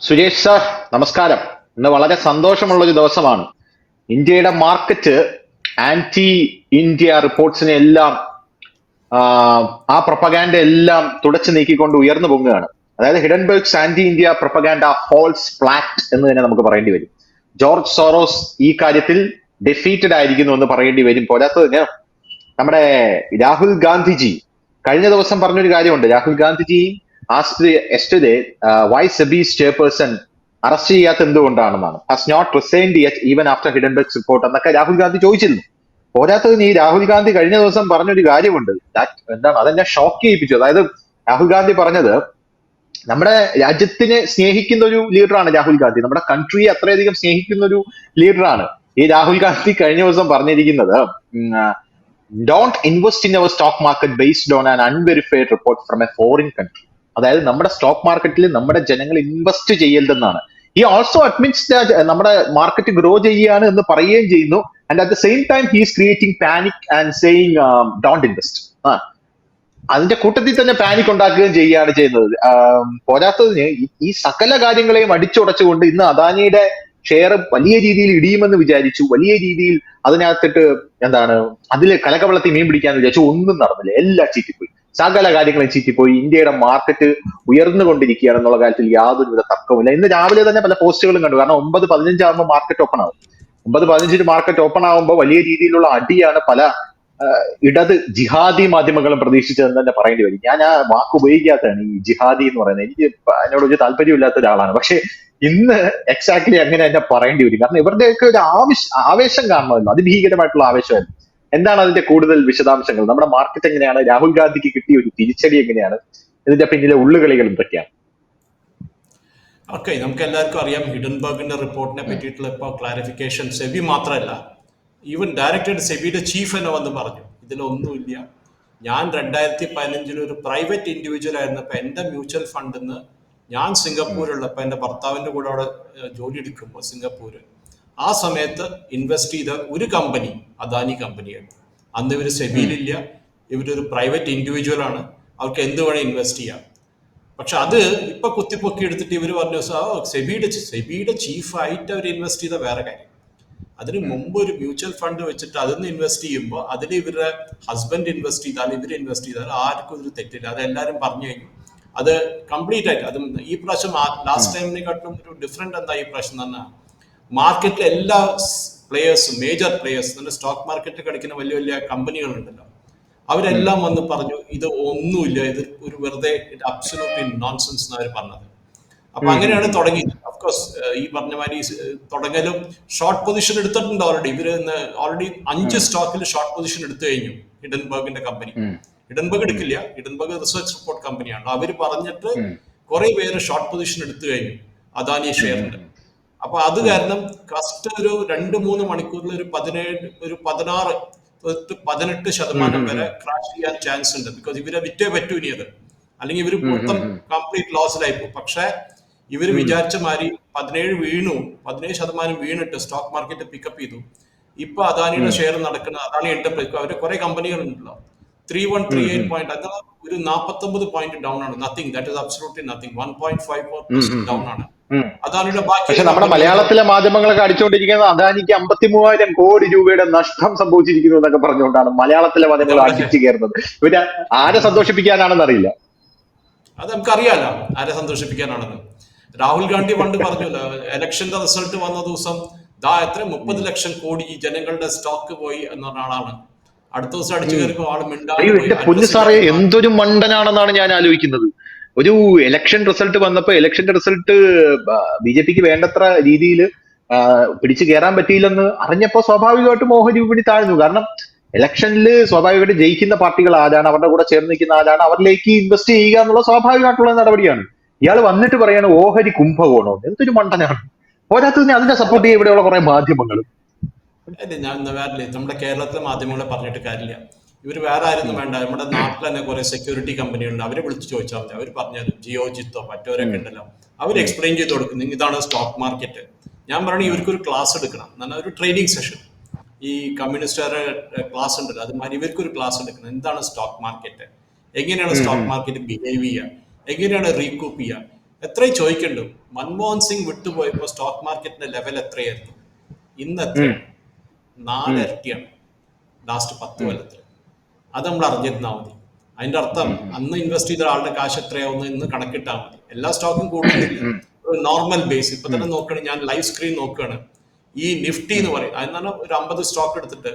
Suresh sir നമസ്കാരം. ഇന്ന് വളരെ സന്തോഷമുള്ള ഒരു ദിവസമാണ്. ഇന്ത്യയുടെ മാർക്കറ്റ് ആന്റി ഇന്ത്യ റിപ്പോർട്ട്സിനെ എല്ലാം ആ, പ്രൊപ്പഗാൻഡ എല്ലാം തുടച്ചു നീക്കിക്കൊണ്ട് ഉയർന്നു പൊങ്ങുകയാണ്. അതായത് Hindenburg's anti India propaganda falls flat എന്ന് തന്നെ നമുക്ക് പറയേണ്ടി വരും. ജോർജ് സോറോസ് ഈ കാര്യത്തിൽ ഡെഫീറ്റഡ് ആയിരിക്കുന്നു എന്ന് പറയേണ്ടി വരും. പോരാത്തതിന് നമ്മുടെ രാഹുൽ ഗാന്ധിജി കഴിഞ്ഞ ദിവസം പറഞ്ഞൊരു കാര്യമുണ്ട്. Rahul Gandhiji asked yesterday why SEBI's chairperson arrest ചെയ്യാത്ത എന്തുകൊണ്ടാണെന്നാണ്. Has not resigned yet even after hidden Hindenburg's report എന്നൊക്കെ രാഹുൽ ഗാന്ധി ചോദിച്ചിരുന്നു. പോരാത്തതിന് ഈ രാഹുൽ ഗാന്ധി കഴിഞ്ഞ ദിവസം പറഞ്ഞൊരു കാര്യമുണ്ട്. എന്താണ്? അതെന്നെ ഷോക്ക് ചെയ്യിപ്പിച്ചു. അതായത് രാഹുൽ ഗാന്ധി പറഞ്ഞത് നമ്മുടെ രാജ്യത്തിനെ സ്നേഹിക്കുന്ന ഒരു ലീഡറാണ് രാഹുൽ ഗാന്ധി. നമ്മുടെ കൺട്രിയെ അത്രയധികം സ്നേഹിക്കുന്ന ഒരു ലീഡറാണ് ഈ രാഹുൽ ഗാന്ധി കഴിഞ്ഞ ദിവസം പറഞ്ഞിരിക്കുന്നത് don't invest in our stock market based on an unverified report from a foreign country അതായത് നമ്മുടെ സ്റ്റോക്ക് മാർക്കറ്റിൽ നമ്മുടെ ജനങ്ങൾ ഇൻവെസ്റ്റ് ചെയ്യരുതെന്നാണ്. ഈ ഓൾസോ അഡ്മിറ്റ്സ് നമ്മുടെ മാർക്കറ്റ് ഗ്രോ ചെയ്യുകയാണ് എന്ന് പറയുകയും ചെയ്യുന്നു. And at the same time he's creating panic and saying don't invest അതിന്റെ കൂട്ടത്തിൽ തന്നെ പാനിക് ഉണ്ടാക്കുകയും ചെയ്യുകയാണ് ചെയ്യുന്നത്. പോരാത്തതിന് ഈ സകല കാര്യങ്ങളെയും അടിച്ചുടച്ചുകൊണ്ട് ഇന്ന് അദാനിയുടെ ഷെയർ വലിയ രീതിയിൽ ഇടിയുമെന്ന് വിചാരിച്ചു. വലിയ രീതിയിൽ അതിനകത്തിട്ട് എന്താണ് അതിൽ കലകവളത്തി മീൻ പിടിക്കാന്ന് വിചാരിച്ചു. ഒന്നും നടന്നില്ല. എല്ലാം ചീറ്റിപ്പോയി. സകല കാര്യങ്ങളും ചീറ്റിപ്പോയി. ഇന്ത്യയുടെ മാർക്കറ്റ് ഉയർന്നുകൊണ്ടിരിക്കുകയാണ് എന്നുള്ള കാര്യത്തിൽ യാതൊരുവിധ തർക്കവുമില്ല. ഇന്ന് രാവിലെ തന്നെ പല പോസ്റ്റുകളും കണ്ടു. കാരണം ഒമ്പത് പതിനഞ്ചാകുമ്പോൾ മാർക്കറ്റ് ഓപ്പൺ ആവും. ഒമ്പത് പതിനഞ്ചിന് മാർക്കറ്റ് ഓപ്പൺ ആകുമ്പോൾ വലിയ രീതിയിലുള്ള അടിയാണ് പല ഇടത് ജിഹാദി മാധ്യമങ്ങളും പ്രതീക്ഷിച്ചതെന്ന് തന്നെ പറയേണ്ടി വരും. ഞാൻ ആ വാക്ക് ഉപയോഗിക്കാത്തതാണ് ഈ ജിഹാദി എന്ന് പറയുന്നത്. എനിക്ക് അതിനോട് ഒരു താല്പര്യമില്ലാത്ത ഒരാളാണ്. പക്ഷെ ഇന്ന് എക്സാക്ട്ലി അങ്ങനെ തന്നെ പറയേണ്ടി വരും. കാരണം ഇവരുടെയൊക്കെ ഒരു ആവശ്യ ആവേശം കാണണമല്ലോ അതിഭീകരമായിട്ടുള്ള ആവേശമായിരുന്നു എന്താണ് അതിന്റെ കൂടുതൽ വിശദാംശങ്ങൾ? നമ്മുടെ മാർക്കറ്റ് എങ്ങനെയാണ്? രാഹുൽ ഗാന്ധിക്ക് കിട്ടിയ ഒരു തിരിച്ചടി എങ്ങനെയാണ്? ഇതിന്റെ പിന്നിലെ ഉള്ളുകളികൾ എന്തൊക്കെയാണ്? ഓക്കെ നമുക്ക് എല്ലാവർക്കും അറിയാം ഹിഡൻബർഗിന്റെ റിപ്പോർട്ടിനെ പറ്റിയിട്ടുള്ള ഇപ്പോൾ ക്ലാരിഫിക്കേഷൻ സെബി മാത്രമല്ല ഈവൻ ഡയറക്ടർ സെബിയുടെ ചീഫ് തന്നെ വന്ന് പറഞ്ഞു. ഇതിലൊന്നുമില്ല ഞാൻ രണ്ടായിരത്തി പതിനഞ്ചിൽ ഒരു പ്രൈവറ്റ് ഇൻഡിവിജ്വൽ ആയിരുന്നപ്പോൾ എന്റെ മ്യൂച്വൽ ഫണ്ടിൽ നിന്ന് ഞാൻ സിംഗപ്പൂരുള്ളപ്പോൾ എന്റെ ഭർത്താവിന്റെ കൂടെ അവിടെ ജോലി എടുക്കുമ്പോൾ സിംഗപ്പൂര്. ആ സമയത്ത് ഇൻവെസ്റ്റ് ചെയ്ത ഒരു കമ്പനി അദാനി കമ്പനിയാണ് അന്ന് ഇവർ സെബിയിലില്ല ഇവരൊരു പ്രൈവറ്റ് ഇൻഡിവിജ്വൽ ആണ്. അവർക്ക് എന്ത് വേണേ ഇൻവെസ്റ്റ് ചെയ്യാം. പക്ഷെ അത് ഇപ്പൊ കുത്തിപ്പൊക്കി എടുത്തിട്ട് ഇവർ പറഞ്ഞു "സാ, സെബിയുടെ സെബിയുടെ ചീഫായിട്ട് അവർ ഇൻവെസ്റ്റ് ചെയ്ത വേറെ കാര്യം. അതിന് മുമ്പ് ഒരു മ്യൂച്വൽ ഫണ്ട് വെച്ചിട്ട് അതിൽ നിന്ന് ഇൻവെസ്റ്റ് ചെയ്യുമ്പോൾ അതിൽ ഇവരുടെ ഹസ്ബൻഡ് ഇൻവെസ്റ്റ് ചെയ്താൽ ഇവർ ഇൻവെസ്റ്റ് ചെയ്താൽ ആർക്കും ഒരു തെറ്റില്ല. അത് എല്ലാവരും പറഞ്ഞു കഴിഞ്ഞു. അത് കംപ്ലീറ്റ് ആയിട്ട് അതും ഈ പ്രാവശ്യം ലാസ്റ്റ് ടൈമിനെക്കാട്ടിലും ഒരു ഡിഫറെന്റ് എന്താ ഈ പ്രാവശ്യം തന്നെ മാർക്കറ്റിലെ എല്ലാ പ്ലേയേഴ്സും മേജർ പ്ലേയേഴ്സ് സ്റ്റോക്ക് മാർക്കറ്റിൽ കളിക്കുന്ന വലിയ വലിയ കമ്പനികളുണ്ടല്ലോ. അവരെല്ലാം വന്ന് പറഞ്ഞു ഇത് ഒന്നുമില്ല ഇത് ഒരു വെറുതെ നോൺസെൻസ് എന്ന് അവർ പറഞ്ഞത്. അപ്പൊ അങ്ങനെയാണ് തുടങ്ങിയത്. അഫ്കോഴ്സ് ഈ പറഞ്ഞ മാതിരി തുടങ്ങലും ഷോർട്ട് പൊസിഷൻ എടുത്തിട്ടുണ്ട് ഓൾറെഡി ഇവർ ഓൾറെഡി അഞ്ച് സ്റ്റോക്കിൽ ഷോർട്ട് പൊസിഷൻ എടുത്തു കഴിഞ്ഞു ഹിഡൻബർഗിന്റെ കമ്പനി. ഹിഡൻബർഗ് എടുക്കില്ല. ഹിഡൻബർഗ് റിസർച്ച് റിപ്പോർട്ട് കമ്പനിയാണ് അവർ പറഞ്ഞിട്ട് കുറെ പേര് ഷോർട്ട് പൊസിഷൻ എടുത്തു കഴിഞ്ഞു. അദാനി ഷെയറിന്റെ. അപ്പൊ അത് കാരണം കസ്റ്റ് ഒരു രണ്ട് മൂന്ന് മണിക്കൂറിൽ ഒരു പതിനേഴ് ഒരു പതിനാറ് പതിനെട്ട് ശതമാനം വരെ ക്രാഷ് ചെയ്യാൻ ചാൻസ് ഉണ്ട്. ബിക്കോസ് ഇവരെ വിറ്റേ പറ്റൂ ഇനി അത്. അല്ലെങ്കിൽ ഇവർ മൊത്തം കംപ്ലീറ്റ് ലോസിലായി പോകും. പക്ഷെ ഇവർ വിചാരിച്ച മാതിരി പതിനേഴ് വീണു പതിനേഴ് ശതമാനം വീണിട്ട് സ്റ്റോക്ക് മാർക്കറ്റ് പിക്കപ്പ് ചെയ്തു. ഇപ്പൊ അദാനിയുടെ ഷെയർ നടക്കുന്ന അദാനി എന്റർപ്രൈസ് അവരുടെ കുറെ കമ്പനികൾ ഉണ്ടല്ലോ. Three one three eight point അങ്ങനെ ഒരു നാപ്പത്തൊമ്പത് പോയിന്റ് ഡൗൺ ആണ്. Nothing that is absolutely nothing one point five down ആണ്. അദാനിയുടെ ബാക്കി പക്ഷെ നമ്മുടെ മലയാളത്തിലെ മാധ്യമങ്ങളൊക്കെ അടിച്ചുകൊണ്ടിരിക്കുന്നത് അദാനിക്ക് അമ്പത്തി മൂവായിരം കോടി രൂപയുടെ നഷ്ടം സംഭവിച്ചിരിക്കുന്നു എന്നൊക്കെ പറഞ്ഞുകൊണ്ടാണ് മലയാളത്തിലെ മാധ്യമങ്ങൾ അടിച്ചു കയറുന്നത്. പിന്നെ ആരെ സന്തോഷിപ്പിക്കാനാണെന്ന് അറിയില്ല അത് നമുക്കറിയാലോ ആരെ സന്തോഷിപ്പിക്കാനാണെന്ന്. രാഹുൽ ഗാന്ധി പണ്ട് പറഞ്ഞല്ലോ ഇലക്ഷന്റെ റിസൾട്ട് വന്ന ദിവസം ദാ എത്ര മുപ്പത് ലക്ഷം കോടി ജനങ്ങളുടെ സ്റ്റോക്ക് പോയി എന്ന് പറഞ്ഞ ആളാണ്. അടുത്ത ദിവസം അടിച്ചു. എന്റെ പൊന്നു സാറേ എന്തൊരു മണ്ടനാണെന്നാണ് ഞാൻ ആലോചിക്കുന്നത്. ഒരു ഇലക്ഷൻ റിസൾട്ട് വന്നപ്പോ ഇലക്ഷന്റെ റിസൾട്ട് ബി ജെ പിക്ക് വേണ്ടത്ര രീതിയിൽ പിടിച്ചു കയറാൻ പറ്റിയില്ലെന്ന് അറിഞ്ഞപ്പോ സ്വാഭാവികമായിട്ടും മോഹൻ വിപണി താഴ്ന്നു. കാരണം ഇലക്ഷനിൽ സ്വാഭാവികമായിട്ട് ജയിക്കുന്ന പാർട്ടികൾ ആരാണ് അവരുടെ കൂടെ ചേർന്ന് നിൽക്കുന്ന ആരാണ് അവരിലേക്ക് ഇൻവെസ്റ്റ് ചെയ്യുക എന്നുള്ള സ്വാഭാവികമായിട്ടുള്ള നടപടിയാണ്. ഇയാൾ വന്നിട്ട് പറയാണ് ഓഹരി കുംഭകോണോ? എന്തൊരു മണ്ടനാണ്. പോരാത്തതിന് അതിനെ സപ്പോർട്ട് ചെയ്യുക ഇവിടെയുള്ള കുറെ മാധ്യമങ്ങൾ ഞാൻ നമ്മുടെ കേരളത്തിലെ മാധ്യമങ്ങളെ പറഞ്ഞിട്ട് കാര്യമില്ല. ഇവർ വേറെ ആരും വേണ്ട. നമ്മുടെ നാട്ടിൽ തന്നെ കുറെ സെക്യൂരിറ്റി കമ്പനികളുണ്ട് അവരെ വിളിച്ച് ചോദിച്ചാൽ മതി. അവർ പറഞ്ഞാലും ജിയോ ജിത്തോ മറ്റവരൊക്കെ ഉണ്ടല്ലോ. അവർ എക്സ്പ്ലെയിൻ ചെയ്ത് കൊടുക്കും. "നിങ്ങ ഇതാണ് സ്റ്റോക്ക് മാർക്കറ്റ് ഞാൻ പറയുന്നത് ഇവർക്ക് ഒരു ക്ലാസ് എടുക്കണം എന്നാൽ ഒരു ട്രേഡിംഗ് സെഷൻ ഈ കമ്മ്യൂണിസ്റ്റുകാരുടെ ക്ലാസ് ഉണ്ടല്ലോ. അതുമാതിരി ഇവർക്കൊരു ക്ലാസ് എടുക്കണം. എന്താണ് സ്റ്റോക്ക് മാർക്കറ്റ് എങ്ങനെയാണ് സ്റ്റോക്ക് മാർക്കറ്റ് ബിഹേവ് ചെയ്യുക എങ്ങനെയാണ് റീകൂപ്പ് ചെയ്യുക എത്രയും ചോദിക്കണ്ടു. മൻമോഹൻ സിംഗ് വിട്ടുപോയപ്പോ സ്റ്റോക്ക് മാർക്കറ്റിന്റെ ലെവൽ എത്രയായിരുന്നു? ഇന്ന് എത്ര നാല് ഇരട്ടിയാണ്. ലാസ്റ്റ് പത്ത് കൊല്ലത്തിൽ അത് നമ്മൾ അറിഞ്ഞിരുന്നാൽ മതി. അതിന്റെ അർത്ഥം അന്ന് ഇൻവെസ്റ്റ് ചെയ്ത ആളുടെ കാശ് എത്രയാവുന്നു ഇന്ന് കണക്കിട്ടാൽ മതി. എല്ലാ സ്റ്റോക്കും കൂടുതലില്ല. ഒരു നോർമൽ ബേസ് ഇപ്പൊ തന്നെ നോക്കുകയാണ് ഞാൻ ലൈവ് സ്ക്രീൻ നോക്കുകയാണ്. ഈ നിഫ്റ്റി എന്ന് പറയും. അതിനാണ് ഒരു അമ്പത് സ്റ്റോക്ക് എടുത്തിട്ട്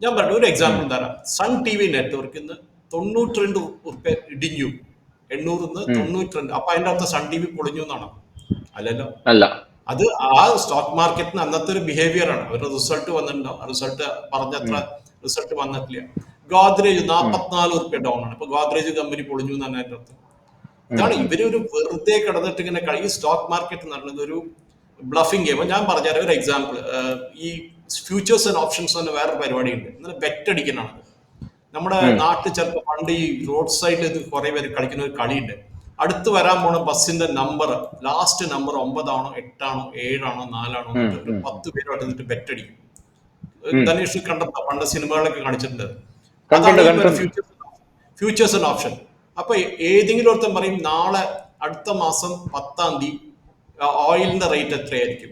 ഞാൻ പറഞ്ഞു ഒരു എക്സാമ്പിൾ തരാം. സൺ ടി വി നെറ്റ്വർക്ക് ഇന്ന് തൊണ്ണൂറ്റി രണ്ട് ഉറുപ്പ്യ ഇടിഞ്ഞു. എണ്ണൂറിൽ നിന്ന് തൊണ്ണൂറ്റി രണ്ട് അപ്പൊ അതിന്റെ അർത്ഥം സൺ ടി വി പൊളിഞ്ഞു എന്നാണ്? അല്ലല്ലോ. അല്ല. അത് ആ സ്റ്റോക്ക് മാർക്കറ്റിന് അന്നത്തെ ഒരു ബിഹേവിയർ ആണ്. അവരുടെ റിസൾട്ട് വന്നിട്ടുണ്ടോ? റിസൾട്ട് പറഞ്ഞത്ര റിസൾട്ട് വന്നിട്ടില്ല. ഗോദ്രേജ് നാപ്പത്തിനാല് റുപ്യ ഡൗൺ ആണ്. ഇപ്പൊ ഗോദ്രേജ് കമ്പനി പൊളിഞ്ഞു എന്നാണ് അതിന്റെ അർത്ഥം. ഇതാണ് ഇവർ ഒരു വെറുതെ കിടന്നിട്ട് ഇങ്ങനെ ഈ സ്റ്റോക്ക് മാർക്കറ്റ് എന്ന് പറയുന്നത് ഒരു ബ്ലഫിംഗ് ഗെയിം ഞാൻ പറഞ്ഞാൽ ഒരു എക്സാമ്പിൾ ഈ ഫ്യൂച്ചേഴ്സ് ആൻഡ് ഓപ്ഷൻസ് തന്നെ വേറൊരു പരിപാടിയുണ്ട്. ഇന്നലെ ബെറ്റ് അടിക്കുന്നതാണ്. നമ്മുടെ നാട്ടിൽ ചിലപ്പോൾ പണ്ട് ഈ റോഡ് സൈഡിൽ ഇത് കുറെ പേര് കളിക്കുന്ന ഒരു കളിയുണ്ട്. അടുത്ത് വരാൻ പോണ ബസ്സിന്റെ നമ്പർ ലാസ്റ്റ് നമ്പർ ഒമ്പതാണോ എട്ടാണോ ഏഴാണോ നാലാണോ പത്ത് പേരുമായിട്ട് എന്നിട്ട് ബെറ്റ് അടിക്കും. ധനേഷ് കണ്ടെത്താം പണ്ട് സിനിമകളിലൊക്കെ കാണിച്ചിട്ടുണ്ട്. ഫ്യൂച്ചേഴ്സ് ആൻഡ് ഓപ്ഷൻ അപ്പൊ ഏതെങ്കിലും ഒരുത്തൻ പറയും നാളെ അടുത്ത മാസം പത്താം തീയതി ഓയിലിന്റെ റേറ്റ് എത്രയായിരിക്കും?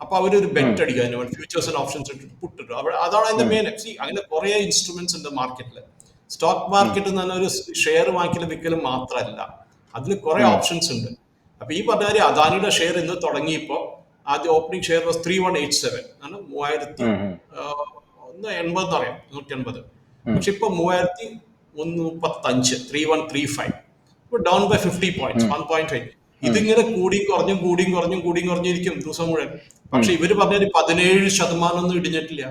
അപ്പൊ അവരൊരു ബെറ്റ് അടിക്കുക അതിന് ഫ്യൂച്ചേഴ്സ് ആൻഡ് ഓപ്ഷൻസ് ഇട്ടിട്ട് പുട്ടിട്ടു അതാണ് അതിന്റെ മെയിൻ സി അങ്ങനെ കുറെ ഇൻസ്ട്രുമെന്റ്സ് ഉണ്ട് മാർക്കറ്റിൽ സ്റ്റോക്ക് മാർക്കറ്റ് എന്ന് പറഞ്ഞ ഒരു ഷെയർ വാങ്ങിക്കലും വിൽക്കലും മാത്രമല്ല. അതിൽ കുറെ ഓപ്ഷൻസ് ഉണ്ട്. അപ്പൊ ഈ പറഞ്ഞ കാര്യം അദാനിയുടെ ഷെയർ ഇന്ന് തുടങ്ങിയപ്പോ ആദ്യം opening share was three one eight seven ആണ് മൂവായിരത്തി ഒന്ന് എൺപത് എന്ന് പറയാം. നൂറ്റി എൺപത് പക്ഷെ ഇപ്പൊ മൂവായിരത്തി ഒന്ന് മുപ്പത്തഞ്ച് ത്രീ വൺ ത്രീ ഫൈവ് ഇപ്പൊ down by fifty point one point five ഇതിങ്ങനെ കൂടിയും കുറഞ്ഞും കൂടിയും കുറഞ്ഞും കൂടിയും കുറഞ്ഞിരിക്കും ദിവസം മുഴുവൻ. പക്ഷെ ഇവർ പറഞ്ഞ പതിനേഴ് ശതമാനം ഒന്നും ഇടിഞ്ഞിട്ടില്ല.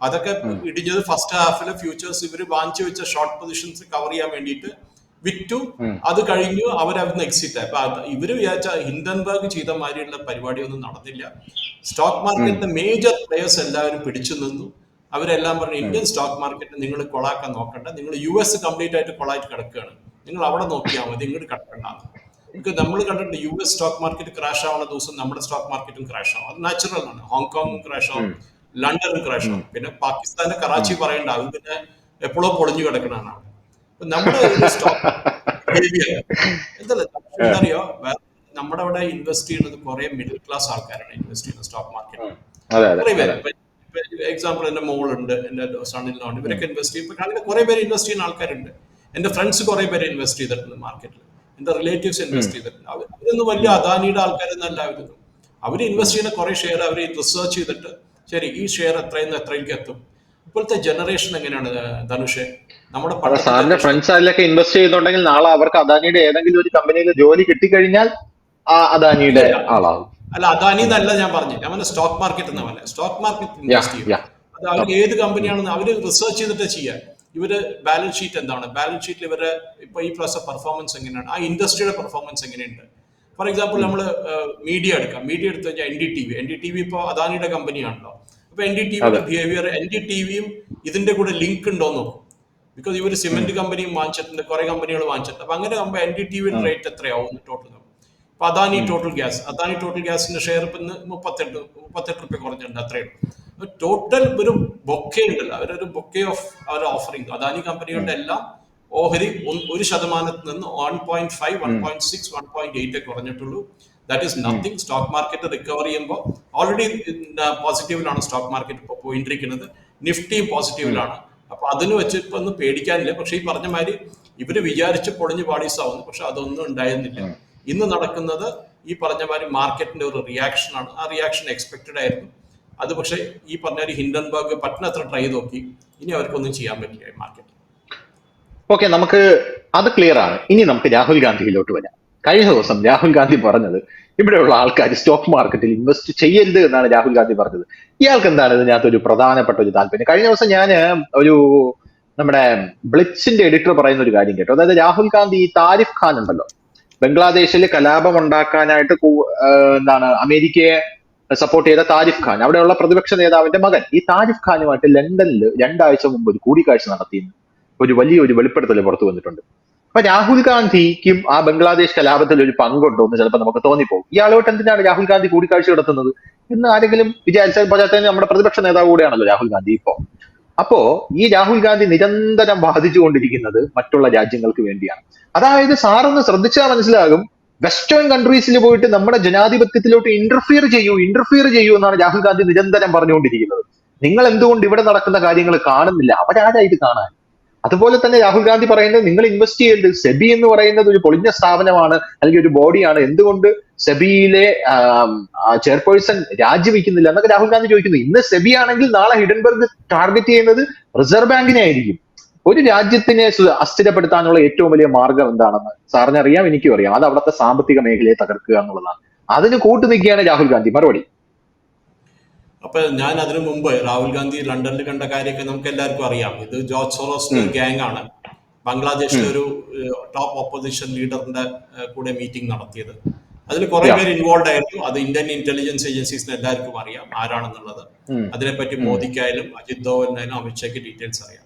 അതൊക്കെ ഇടിഞ്ഞത് ഫസ്റ്റ് ഹാഫിലെ ഫ്യൂച്ചേഴ്സ് ഇവർ വാങ്ങിച്ചു വെച്ച ഷോർട്ട് പൊസിഷൻസ് കവർ ചെയ്യാൻ വേണ്ടിയിട്ട് വിറ്റു. അത് കഴിഞ്ഞു അവരവിടുന്ന് എക്സിറ്റ് ആയി. അപ്പൊ ഇവർ വിചാരിച്ച ഹിൻഡൻബർഗ് ചെയ്ത മാതിരിയുള്ള പരിപാടിയൊന്നും നടന്നില്ല. സ്റ്റോക്ക് മാർക്കറ്റിന്റെ മേജർ പ്ലെയേഴ്സ് എല്ലാവരും പിടിച്ചു നിന്നു. അവരെല്ലാം പറഞ്ഞു ഇന്ത്യൻ സ്റ്റോക്ക് മാർക്കറ്റ് നിങ്ങൾ കൊളാക്കാൻ നോക്കണ്ട. നിങ്ങൾ യു എസ് കംപ്ലീറ്റ് ആയിട്ട് കൊളായിട്ട് കിടക്കുകയാണ്. നിങ്ങൾ അവിടെ നോക്കിയാൽ മതി ഇങ്ങോട്ട് കിടക്കണ്ട. നമുക്ക് നമ്മൾ കണ്ടിട്ട് U S stock market crash ആവുന്ന ദിവസം നമ്മുടെ സ്റ്റോക്ക് മാർക്കറ്റും ക്രാഷ് ആവും. അത് നാച്ചുറൽ ആണ്. ഹോങ്കോങ്ങും ക്രാഷ് ആവും ലണ്ടനും ക്രാഷ് ആവും. പിന്നെ പാകിസ്ഥാന്റെ കറാച്ചി പറയണ്ട അത് പിന്നെ എപ്പോഴോ പൊളിഞ്ഞു കിടക്കണതാണ് അവിടെ അപ്പൊ നമ്മുടെ സ്റ്റോക്ക് എന്തല്ല? നമ്മുടെ അവിടെ ഇൻവെസ്റ്റ് ചെയ്യുന്നത് കുറെ മിഡിൽ ക്ലാസ് ആൾക്കാരാണ് ഇൻവെസ്റ്റ് ചെയ്യുന്നത് സ്റ്റോക്ക് മാർക്കറ്റ് എക്സാമ്പിൾ എന്റെ മോളുണ്ട് എന്റെ സണ്ണിലുണ്ട് ഇവരൊക്കെ ഇൻവെസ്റ്റ് ചെയ്യും. ഇപ്പൊ അങ്ങനെ കുറെ പേര് ഇൻവെസ്റ്റ് ചെയ്യുന്ന ആൾക്കാരുണ്ട്. എന്റെ ഫ്രണ്ട്സ് കുറെ പേര് ഇൻവെസ്റ്റ് ചെയ്തിട്ടുണ്ട് മാർക്കറ്റിൽ എന്റെ റിലേറ്റീവ്സ് ഇൻവെസ്റ്റ് ചെയ്തിട്ടുണ്ട്. അവരൊന്നും വലിയ അദാനിയുടെ ആൾക്കാരൊന്നല്ല അവരൊന്നും അവർ ഇൻവെസ്റ്റ് ചെയ്യുന്ന കുറെ ഷെയർ അവർ റിസർച്ച് ചെയ്തിട്ട് ശരി ഈ ഷെയർ എത്രയും എത്രയിലേക്ക് എത്തും. ഇപ്പോഴത്തെ ജനറേഷൻ എങ്ങനെയാണ് ധനുഷെ? നമ്മുടെ സാറിന്റെ ഫ്രണ്ട്സ് അതിലൊക്കെ ഇൻവെസ്റ്റ് ചെയ്തിട്ടുണ്ടെങ്കിൽ നാളെ അവർക്ക് അദാനിയുടെ ഏതെങ്കിലും ഒരു കമ്പനിയിൽ ജോലി കിട്ടിക്കഴിഞ്ഞാൽ ആ അദാനിയുടെ ആളാവും. അല്ല അദാനി എന്നല്ല ഞാൻ പറഞ്ഞു ഞാൻ സ്റ്റോക്ക് മാർക്കറ്റ് എന്ന പോലെ സ്റ്റോക്ക് മാർക്കറ്റ് ഇൻവെസ്റ്റ് ചെയ്യും. അത് അവർ ഏത് കമ്പനിയാണെന്ന് അവർ റിസർച്ച് ചെയ്തിട്ട് ചെയ്യാൻ ഇവർ ബാലൻസ് ഷീറ്റ് എന്താണ്? ബാലൻസ് ഷീറ്റിൽ ഇവരുടെ ഇപ്പൊ ഈ പ്രാവശ്യം പെർഫോമൻസ് എങ്ങനെയാണ്? ആ ഇൻഡസ്ട്രിയുടെ പെർഫോമൻസ് എങ്ങനെയുണ്ട്? ഫോർ എക്സാമ്പിൾ നമ്മൾ മീഡിയ എടുക്കാം. മീഡിയ എടുത്തു കഴിഞ്ഞാൽ N D T V N D T V ഇപ്പോൾ അദാനിയുടെ കമ്പനിയാണല്ലോ അപ്പൊ എൻ ഡി ടി വിയുടെ ബിഹേവിയർ എൻ ഡി ടി വിയും ഇതിന്റെ കൂടെ ലിങ്ക് ഉണ്ടോ എന്ന് നോക്കും. ബിക്കോസ് ഇവർ സിമെന്റ് കമ്പനിയും വാങ്ങിച്ചിട്ടുണ്ട് കുറെ കമ്പനികൾ വാങ്ങിച്ചിട്ടുണ്ട്. അപ്പൊ അങ്ങനെ എൻ ഡി ടി വിയുടെ റേറ്റ് എത്രയാവും ടോട്ടൽ ഇപ്പൊ Adani Total Gas Adani Total ഗ്യാസിന്റെ ഷെയർ ഇപ്പൊ ഇന്ന് മുപ്പത്തെട്ട് മുപ്പത്തെട്ട് റുപ്യ കുറഞ്ഞിട്ടുണ്ട് അത്രയും ടോട്ടൽ ഒരു ബൊക്കെ ഉണ്ടല്ലോ. അവരൊരു ബൊക്കെ ഓഫ് അവർ ഓഫറിംഗ് അദാനി കമ്പനികളുടെ എല്ലാം ഓഹരി ഒരു ശതമാനത്തിൽ നിന്ന് one point five one point six one point eight കുറഞ്ഞിട്ടുള്ളൂ. That is nothing stock market recover ചെയ്യുമ്പോൾ ഓൾറെഡി പോസിറ്റീവിലാണ് സ്റ്റോക്ക് മാർക്കറ്റ് ഇപ്പോൾ പോയിട്ടിരിക്കുന്നത്. നിഫ്റ്റിയും പോസിറ്റീവിലാണ് അപ്പൊ അതിന് വെച്ച് ഇപ്പൊ ഒന്നും പേടിക്കാനില്ല. പക്ഷെ ഈ പറഞ്ഞ മാതിരി ഇവർ വിചാരിച്ച് പൊളിഞ്ഞു പാളീസാവുന്നു പക്ഷെ അതൊന്നും ഉണ്ടായിരുന്നില്ല. ഇന്ന് നടക്കുന്നത് ഈ പറഞ്ഞ മാതിരി മാർക്കറ്റിന്റെ ഒരു റിയാക്ഷൻ ആണ്. ആ റിയാക്ഷൻ എക്സ്പെക്റ്റഡ് ആയിരുന്നു. അത് പക്ഷേ ഈ പറഞ്ഞ ഒരു ഹിൻഡൻബർഗ് പറ്റുന്നത്ര ട്രൈ നോക്കി. ഇനി അവർക്കൊന്നും ചെയ്യാൻ പറ്റില്ല മാർക്കറ്റ് ഓക്കെ നമുക്ക് അത് ക്ലിയർ ആണ്. ഇനി നമുക്ക് രാഹുൽ ഗാന്ധിയിലോട്ട് വരാം. കഴിഞ്ഞ ദിവസം രാഹുൽ ഗാന്ധി പറഞ്ഞത് ഇവിടെയുള്ള ആൾക്കാർ സ്റ്റോക്ക് മാർക്കറ്റിൽ ഇൻവെസ്റ്റ് ചെയ്യരുത് എന്നാണ് രാഹുൽ ഗാന്ധി പറഞ്ഞത്. ഇയാൾക്ക് എന്താണ് ഇതിനകത്ത് ഒരു പ്രധാനപ്പെട്ട ഒരു താല്പര്യം? കഴിഞ്ഞ ദിവസം ഞാൻ ഒരു നമ്മുടെ ബ്ലിച്ചിന്റെ എഡിറ്റർ പറയുന്ന ഒരു കാര്യം കേട്ടോ. അതായത് രാഹുൽ ഗാന്ധി താരിഫ് ഖാൻ ഉണ്ടല്ലോ ബംഗ്ലാദേശിൽ കലാപം ഉണ്ടാക്കാനായിട്ട് എന്താണ് അമേരിക്കയെ സപ്പോർട്ട് ചെയ്ത താരിഫ് ഖാൻ. അവിടെയുള്ള പ്രതിപക്ഷ നേതാവിന്റെ മകൻ. ഈ താരിഫ് ഖാനുമായിട്ട് ലണ്ടനിൽ രണ്ടാഴ്ച മുമ്പ് ഒരു കൂടിക്കാഴ്ച നടത്തിയിരുന്നു. ഒരു വലിയ ഒരു വെളിപ്പെടുത്തൽ പുറത്തു വന്നിട്ടുണ്ട്. അപ്പൊ രാഹുൽ ഗാന്ധിക്കും ആ ബംഗ്ലാദേശ് കലാപത്തിൽ ഒരു പങ്കുണ്ടോ എന്ന് ചിലപ്പോൾ നമുക്ക് തോന്നിപ്പോകും. ഇയാളോട്ട് എന്തിനാണ് രാഹുൽ ഗാന്ധി കൂടിക്കാഴ്ച നടത്തുന്നത് എന്ന് ആരെങ്കിലും വിചാരിച്ചാൽ നമ്മുടെ പ്രതിപക്ഷ നേതാവ് കൂടെയാണല്ലോ രാഹുൽ ഗാന്ധി ഇപ്പോ. അപ്പോ ഈ രാഹുൽ ഗാന്ധി നിരന്തരം വാദിച്ചുകൊണ്ടിരിക്കുന്നത് മറ്റുള്ള രാജ്യങ്ങൾക്ക് വേണ്ടിയാണ്. അതായത് സാറൊന്ന് ശ്രദ്ധിച്ചാൽ മനസ്സിലാകും വെസ്റ്റേൺ കൺട്രീസിൽ പോയിട്ട് നമ്മുടെ ജനാധിപത്യത്തിലോട്ട് ഇന്റർഫിയർ ചെയ്യൂ ഇന്റർഫിയർ ചെയ്യൂ എന്നാണ് രാഹുൽ ഗാന്ധി നിരന്തരം പറഞ്ഞുകൊണ്ടിരിക്കുന്നത്. നിങ്ങൾ എന്തുകൊണ്ട് ഇവിടെ നടക്കുന്ന കാര്യങ്ങൾ കാണുന്നില്ല? അവരാരാ ഇത് കാണാൻ? അതുപോലെ തന്നെ രാഹുൽ ഗാന്ധി പറയുന്നത് നിങ്ങൾ ഇൻവെസ്റ്റ് ചെയ്യരുത് സെബി എന്ന് പറയുന്നത് ഒരു പൊളിഞ്ഞ സ്ഥാപനമാണ് അല്ലെങ്കിൽ ഒരു ബോഡിയാണ്. എന്തുകൊണ്ട് സെബിയിലെ ചെയർപേഴ്സൺ രാജിവെക്കുന്നില്ല എന്നൊക്കെ രാഹുൽ ഗാന്ധി ചോദിക്കുന്നു. ഇന്ന് സെബി ആണെങ്കിൽ നാളെ ഹിഡൻബർഗ് ടാർഗറ്റ് ചെയ്യുന്നത് റിസർവ് ബാങ്കിനെ ആയിരിക്കും. ഒരു രാജ്യത്തിനെ അസ്ഥിരപ്പെടുത്താനുള്ള ഏറ്റവും വലിയ മാർഗം എന്താണെന്ന് സാറിന് അറിയാം എനിക്കും അറിയാം. അത് അവിടുത്തെ സാമ്പത്തിക മേഖലയെ തകർക്കുക എന്നുള്ളതാണ്. അതിന് കൂട്ടുനിൽക്കുകയാണ് രാഹുൽ ഗാന്ധി. മറുപടി. അപ്പൊ ഞാൻ അതിനു മുമ്പ് രാഹുൽ ഗാന്ധി ലണ്ടനിൽ കണ്ട കാര്യമൊക്കെ നമുക്ക് എല്ലാവർക്കും അറിയാം. ഇത് ജോർജ് സോറോസിന്റെ. ഗ്യാങ് ആണ്. ബംഗ്ലാദേശിലെ ഒരു ടോപ്പ് ഓപ്പോസിഷൻ ലീഡറിന്റെ കൂടെ മീറ്റിംഗ് നടത്തിയത്. അതിൽ കുറെ പേര് ഇൻവോൾവ് ആയിരുന്നു. അത് ഇന്ത്യൻ ഇന്റലിജൻസ് ഏജൻസീസിന് എല്ലാവർക്കും അറിയാം ആരാണെന്നുള്ളത്. അതിനെപ്പറ്റി. മോദിക്കായാലും അജിത് ദോവലിനായാലും അമിത്ഷായ്ക്ക് ഡീറ്റെയിൽസ് അറിയാം.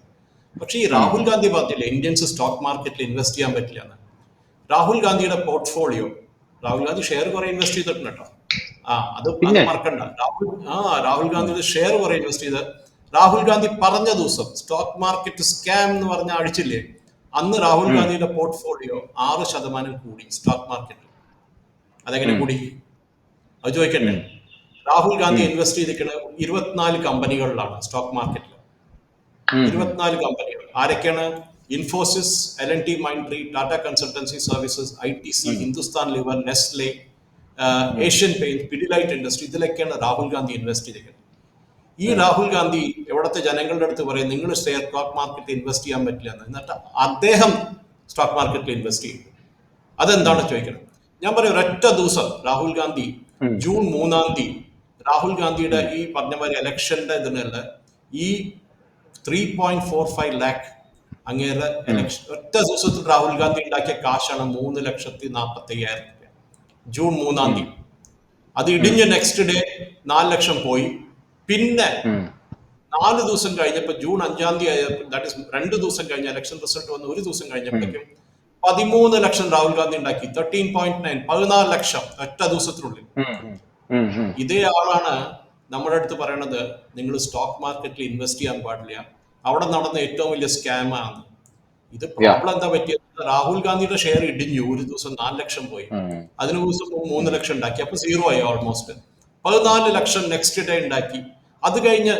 പക്ഷേ ഈ രാഹുൽ ഗാന്ധി പറഞ്ഞില്ല ഇന്ത്യൻസ് സ്റ്റോക്ക് മാർക്കറ്റിൽ ഇൻവെസ്റ്റ് ചെയ്യാൻ പറ്റില്ല എന്ന്. രാഹുൽ ഗാന്ധിയുടെ പോർട്ട്ഫോളിയോ രാഹുൽ ഗാന്ധി ഷെയർ കുറെ ഇൻവെസ്റ്റ് ചെയ്തിട്ടുണ്ട് കേട്ടോ. ആ അത്? മറക്കണ്ട. രാഹുൽ ആ രാഹുൽ ഗാന്ധിയുടെ ഷെയർ കുറെ ഇൻവെസ്റ്റ് ചെയ്ത്. രാഹുൽ ഗാന്ധി പറഞ്ഞ ദിവസം സ്റ്റോക്ക് മാർക്കറ്റ് സ്കാം എന്ന് പറഞ്ഞ അഴിച്ചില്ലേ അന്ന് രാഹുൽ ഗാന്ധിയുടെ പോർട്ട്ഫോളിയോ ആറ് ശതമാനം കൂടി സ്റ്റോക്ക് മാർക്കറ്റിൽ അതെങ്ങനെ കൂടി? അത് ചോദിക്കണ്ടേ? രാഹുൽ ഗാന്ധി ഇൻവെസ്റ്റ് ചെയ്തിരിക്കുന്നത് ഇരുപത്തിനാല് കമ്പനികളിലാണ് സ്റ്റോക്ക് മാർക്കറ്റിൽ. ഇരുപത്തിനാല് കമ്പനികൾ. ആരൊക്കെയാണ്? Infosys L N T Mindtree Tata consultancy services I T C Hindustan Lever Nestle Asian paint Pidilite industry ഇതിലൊക്കെയാണ് Rahul Gandhi invest ചെയ്തിരിക്കുന്നത് ഈ രാഹുൽ ഗാന്ധി എവിടത്തെ ജനങ്ങളുടെ അടുത്ത് പറയും നിങ്ങൾ ഷെയർ സ്റ്റോക്ക് മാർക്കറ്റിൽ ഇൻവെസ്റ്റ് ചെയ്യാൻ പറ്റില്ല എന്ന്. എന്നിട്ട് അദ്ദേഹം സ്റ്റോക്ക് മാർക്കറ്റിൽ ഇൻവെസ്റ്റ് ചെയ്യും. അതെന്താണ് ചോദിക്കുന്നത്? ഞാൻ പറയും ഒരൊറ്റ ദിവസം രാഹുൽ ഗാന്ധി ജൂൺ മൂന്നാം തീയതി രാഹുൽ ഗാന്ധിയുടെ ഈ പറഞ്ഞ മാതിരി ഇലക്ഷന്റെ ഇതിനുള്ള ഈ three point four five lakh അങ്ങേറെ election ഒറ്റ ദിവസത്തിൽ രാഹുൽ ഗാന്ധി ഉണ്ടാക്കിയ കാശാണ് മൂന്ന് ലക്ഷത്തി നാൽപ്പത്തി അയ്യായിരം ജൂൺ മൂന്നാം തീയതി. അത് ഇടിഞ്ഞ് നെക്സ്റ്റ് ഡേ നാല് ലക്ഷം പോയി. പിന്നെ നാല് ദിവസം കഴിഞ്ഞപ്പോൾ ജൂൺ അഞ്ചാം തീയതി ദാറ്റ് ഇസ് രണ്ട് ദിവസം കഴിഞ്ഞ ഇലക്ഷൻ റിസൾട്ട് വന്ന് ഒരു ദിവസം കഴിഞ്ഞപ്പോഴേക്കും പതിമൂന്ന് ലക്ഷം രാഹുൽ ഗാന്ധി ഉണ്ടാക്കി. തേർട്ടീൻ പോയിന്റ് നയൻ പതിനാല് ലക്ഷം ഒറ്റ ദിവസത്തിനുള്ളിൽ. ഇതേ ആളാണ് നമ്മുടെ അടുത്ത് പറയണത് നിങ്ങൾ സ്റ്റോക്ക് മാർക്കറ്റിൽ ഇൻവെസ്റ്റ് ചെയ്യാൻ പാടില്ല. അവിടെ നടന്ന ഏറ്റവും വലിയ സ്കാമാണ് ഇത് പ്രോബ്ലം എന്താ പറ്റിയത്? രാഹുൽ ഗാന്ധിയുടെ ഷെയർ ഇടിഞ്ഞു ഒരു ദിവസം നാല് ലക്ഷം പോയി. അതിന് ദിവസം മൂന്ന് ലക്ഷം ഉണ്ടാക്കി. അപ്പൊ സീറോ ആയി ഓൾമോസ്റ്റ് പതിനാല് ലക്ഷം നെക്സ്റ്റ് ഡേ ഉണ്ടാക്കി. അത് കഴിഞ്ഞ്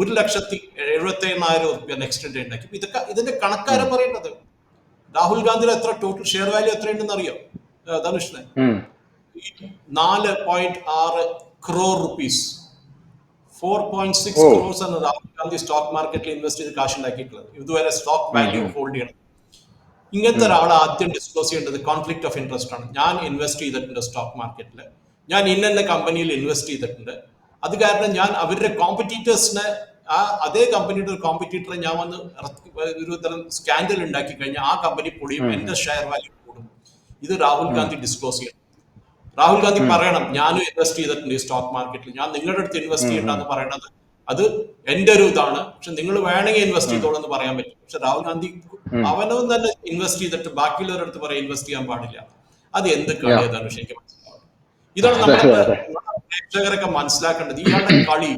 ഒരു ലക്ഷത്തി എഴുപത്തി എണ്ണായിരം റുപ്യ നെക്സ്റ്റ് ഡേ ഉണ്ടാക്കി ഇതൊക്കെ ഇതിന്റെ കണക്കാരെ പറയേണ്ടത്. രാഹുൽ ഗാന്ധിയുടെ എത്ര ടോട്ടൽ ഷെയർ വാല്യൂ എത്രയുണ്ടെന്ന് അറിയോ? ധനുഷിന്. നാല് പോയിന്റ് ആറ് crore rupees four point six crores ആണ് രാഹുൽ ഗാന്ധി സ്റ്റോക്ക് മാർക്കറ്റിൽ ഇൻവെസ്റ്റ് ചെയ്ത് കാശ് ഉണ്ടാക്കിയിട്ടുള്ളത്. ഇതുവരെ സ്റ്റോക്ക് വാല്യൂ ഹോൾഡ് ചെയ്യണം. ഇങ്ങനത്തെ ഒരാൾ ആദ്യം ഡിസ്ക്ലോസ് ചെയ്യേണ്ടത് കോൺഫ്ലിക്ട് ഓഫ് ഇൻട്രസ്റ്റ് ആണ്. ഞാൻ ഇൻവെസ്റ്റ് ചെയ്തിട്ടുണ്ട് സ്റ്റോക്ക് മാർക്കറ്റിൽ ഞാൻ ഇന്നെ കമ്പനിയിൽ ഇൻവെസ്റ്റ് ചെയ്തിട്ടുണ്ട്. അത് കാരണം ഞാൻ അവരുടെ കോമ്പറ്റീറ്റേഴ്സിനെ ആ അതേ കമ്പനിയുടെ ഒരു കോമ്പറ്റീറ്ററെ ഞാൻ വന്ന് ഒരു തരം സ്കാൻഡൽ ഉണ്ടാക്കി കഴിഞ്ഞാൽ ആ കമ്പനി പൊടിയും എന്റെ ഷെയർ വാല്യൂ കൂടും. ഇത് രാഹുൽ ഗാന്ധി ഡിസ്ക്ലോസ് ചെയ്യണം. രാഹുൽ ഗാന്ധി പറയണം ഞാനും ഇൻവെസ്റ്റ് ചെയ്തിട്ടുണ്ട് ഈ സ്റ്റോക്ക് മാർക്കറ്റിൽ ഞാൻ നിങ്ങളുടെ അടുത്ത് ഇൻവെസ്റ്റ് ചെയ്യണ്ടെന്ന് പറയണത് അത് എന്റെ ഒരു ഇതാണ്. പക്ഷെ നിങ്ങൾ വേണമെങ്കിൽ ഇൻവെസ്റ്റ് ചെയ്തോളൂ എന്ന് പറയാൻ പറ്റും. പക്ഷെ രാഹുൽ ഗാന്ധി അവനും തന്നെ ഇൻവെസ്റ്റ് ചെയ്തിട്ട് ബാക്കിയുള്ളവരുടെ അടുത്ത് പറയാൻ ഇൻവെസ്റ്റ് ചെയ്യാൻ പാടില്ല. അത് എന്ത് കളിയതാണ് ശരിക്കും മനസ്സിലാവും ഇതാണ് നമ്മുടെ അതെ. പ്രേക്ഷകരൊക്കെ മനസ്സിലാക്കേണ്ടത്. ഇയാളുടെ കളി.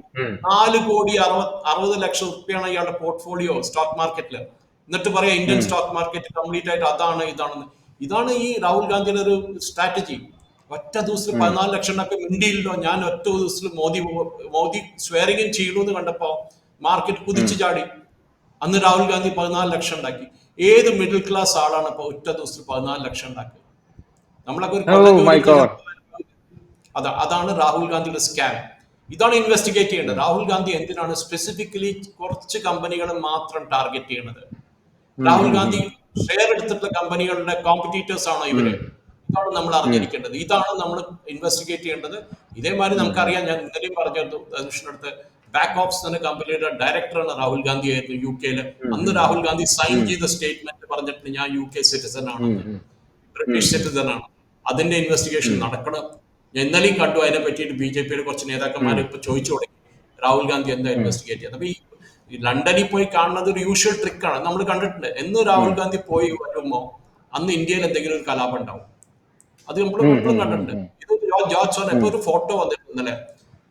നാല് കോടി അറുപത് അറുപത് ലക്ഷം റുപ്യാണ് ഇയാളുടെ പോർട്ട്ഫോളിയോ സ്റ്റോക്ക് മാർക്കറ്റിൽ എന്നിട്ട് പറയാം ഇന്ത്യൻ സ്റ്റോക്ക് മാർക്കറ്റ് കംപ്ലീറ്റ് ആയിട്ട് അതാണ് ഇതാണെന്ന്. ഇതാണ് ഈ രാഹുൽ ഗാന്ധിയുടെ ഒരു സ്ട്രാറ്റജി ഒറ്റ ദിവസത്തിൽ പതിനാല് ലക്ഷം ഒക്കെ മിണ്ടിയില്ലോ ഞാൻ ഒറ്റ ദിവസത്തിൽ മോദി മോദി സ്വയറിംഗും ചെയ്യണമെന്ന് കണ്ടപ്പോ മാർക്കറ്റ് കുതിച്ചു ചാടി. അന്ന് രാഹുൽ ഗാന്ധി പതിനാല് ലക്ഷം ഉണ്ടാക്കി. ഏത് മിഡിൽ ക്ലാസ് ആളാണ് ഇപ്പൊ ഒറ്റ ദിവസത്തിൽ പതിനാല് ലക്ഷം ഉണ്ടാക്കി നമ്മളൊക്കെ ഒരു അതാ അതാണ് രാഹുൽ ഗാന്ധിയുടെ സ്കാം ഇതാണ് ഇൻവെസ്റ്റിഗേറ്റ് ചെയ്യേണ്ടത്. രാഹുൽ ഗാന്ധി എന്തിനാണ് സ്പെസിഫിക്കലി കുറച്ച് കമ്പനികളെ മാത്രം ടാർഗറ്റ് ചെയ്യുന്നത് രാഹുൽ ഗാന്ധി ഷെയർ എടുത്തിട്ടുള്ള കമ്പനികളുടെ കോമ്പറ്റീറ്റേഴ്സ് ആണോ ഇവർ? ഇതാണ് നമ്മൾ അറിഞ്ഞിരിക്കേണ്ടത്. ഇതാണ് നമ്മൾ ഇൻവെസ്റ്റിഗേറ്റ് ചെയ്യേണ്ടത്. ഇതേമാതിരി നമുക്കറിയാം. ഞാൻ ഇന്നലെയും പറഞ്ഞു അടുത്ത് ബാക്ക് ഓഫ് എന്ന കമ്പനിയുടെ ഡയറക്ടറാണ് രാഹുൽ ഗാന്ധി ആയിരുന്നു യു കെയിൽ. അന്ന് രാഹുൽ ഗാന്ധി സൈൻ ചെയ്ത സ്റ്റേറ്റ്മെന്റ് പറഞ്ഞിട്ട് ഞാൻ യു കെ സിറ്റിസൺ ആണ്. ബ്രിട്ടീഷ് സിറ്റിസൺ ആണ്. അതിന്റെ ഇൻവെസ്റ്റിഗേഷൻ നടക്കണം. ഞാൻ ഇന്നലെയും കണ്ടു. അതിനെ പറ്റിയിട്ട് ബി ജെ പിയുടെ കുറച്ച് നേതാക്കന്മാർ ഇപ്പൊ ചോദിച്ചു തുടങ്ങി. രാഹുൽ ഗാന്ധി എന്താ ഇൻവെസ്റ്റിഗേറ്റ് ചെയ്യുന്നത്? അപ്പൊ ഈ ഈ ലണ്ടനിൽ പോയി കാണുന്നത് ഒരു യൂഷ്വൽ ട്രിക്കാണ് നമ്മൾ കണ്ടിട്ടുണ്ട്. എന്ന് രാഹുൽ ഗാന്ധി പോയി വരുമ്പോ അന്ന് ഇന്ത്യയിൽ എന്തെങ്കിലും ഒരു കലാപം ഉണ്ടാവും. അത് നമ്മൾ എപ്പോഴും കണ്ടിട്ടുണ്ട്. ഇത് ജോർജ് ഇപ്പൊ ഒരു ഫോട്ടോ വന്നിട്ടുണ്ട് ഇന്നലെ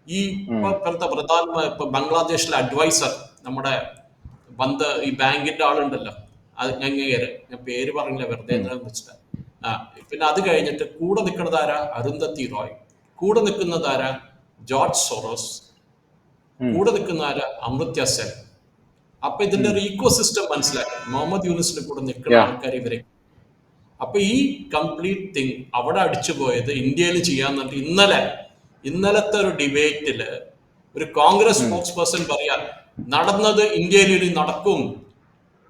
ഈ ഇപ്പൊ ഇപ്പോഴത്തെ പ്രധാന ഇപ്പൊ ബംഗ്ലാദേശിലെ അഡ്വൈസർ നമ്മുടെ ബന്ധ ഈ ബാങ്കിന്റെ ആളുണ്ടല്ലോ. അത് ഞങ്ങേര് ഞാൻ പേര് പറഞ്ഞില്ല വെറുതെ വെച്ചിട്ട്. ആ, പിന്നെ അത് കഴിഞ്ഞിട്ട് കൂടെ നിൽക്കുന്നത് ആരാ? അരുന്ധതി റോയ്. കൂടെ നിൽക്കുന്നത് ആരാ? George Soros. കൂടെ നിൽക്കുന്ന ആരാ? അമൃത്യ സെൻ. അപ്പൊ ഇതിന്റെ ഒരു ഈക്കോ സിസ്റ്റം മനസ്സിലാക്കി മുഹമ്മദ് യൂനിസിന്റെ കൂടെ നിൽക്കുന്ന ആൾക്കാർ ഇവരെ അപ്പൊ ഈ കംപ്ലീറ്റ് തിങ് അവിടെ അടിച്ചു പോയത് ഇന്ത്യയിൽ ചെയ്യാന്ന് പറഞ്ഞിട്ട് ഇന്നലെ ഇന്നലത്തെ ഒരു ഡിബേറ്റിൽ ഒരു കോൺഗ്രസ് സ്പോക്സ് പേഴ്സൺ പറയാ നടന്നത് ഇന്ത്യയിൽ ഇനി നടക്കും.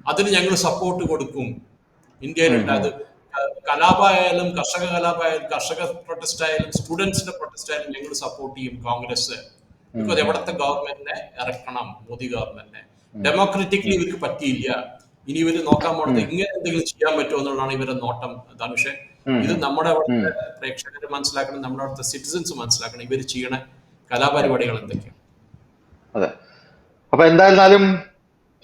അതിന് ഞങ്ങൾ സപ്പോർട്ട് കൊടുക്കും. ഇന്ത്യയിൽ അത്. കലാപമായാലും കർഷക കലാപമായാലും കർഷക പ്രൊട്ടസ്റ്റ് ആയാലും സ്റ്റുഡൻസിന്റെ പ്രൊട്ടസ്റ്റ് ആയാലും ഞങ്ങൾ സപ്പോർട്ട് ചെയ്യും കോൺഗ്രസ് ബിക്കോസ് എവിടത്തെ ഗവൺമെന്റിനെ ഇറക്കണം മോദി ഗവൺമെന്റിനെ ഡെമോക്രറ്റിക്കലി ഇവർക്ക് പറ്റിയില്ല. ഇനി ഇവർ നോക്കാൻ പോണത് ഇങ്ങനെ എന്തെങ്കിലും ചെയ്യാൻ പറ്റുമോ എന്നുള്ളതാണ് ഇവരുടെ നോട്ടം. ധനുഷെ ഇത് നമ്മുടെ അവിടുത്തെ പ്രേക്ഷകർ മനസ്സിലാക്കണം നമ്മുടെ അവിടുത്തെ സിറ്റിസൺസ് മനസ്സിലാക്കണം ഇവർ ചെയ്യണ കലാപരിപാടികൾ എന്തൊക്കെയാണ്. അതെ. അപ്പൊ എന്തായിരുന്നാലും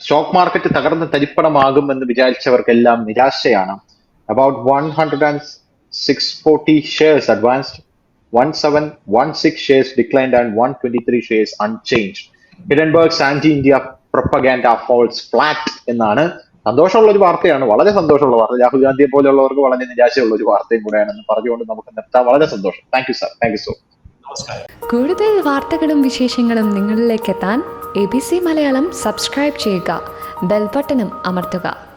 സ്റ്റോക്ക് മാർക്കറ്റ് തകർന്ന് തരിപ്പണമാകും എന്ന് വിചാരിച്ചവർക്കെല്ലാം നിരാശയാണ്. About one hundred and six forty shares advanced one seven one six shares declined and one twenty three shares unchanged Hindenburg's anti India propaganda falls flat എന്നാണ് സന്തോഷമുള്ള ഒരു വാർത്തയാണ് വളരെ സന്തോഷമുള്ള വാർത്ത. രാഹുൽ ഗാന്ധിയെ പോലെയുള്ളവർക്ക് വളരെ നിരാശയുള്ള ഒരു വാർത്തയും കൂടെയാണെന്ന് പറഞ്ഞുകൊണ്ട് നമുക്ക് നിർത്താം. വളരെ സന്തോഷം. Thank you sir thank you so കൂടുതൽ വാർത്തകളും വിശേഷങ്ങളും നിങ്ങളിലേക്ക് എത്താൻ A B C Malayalam subscribe ചെയ്യുക. ബെൽബട്ടനും അമർത്തുക.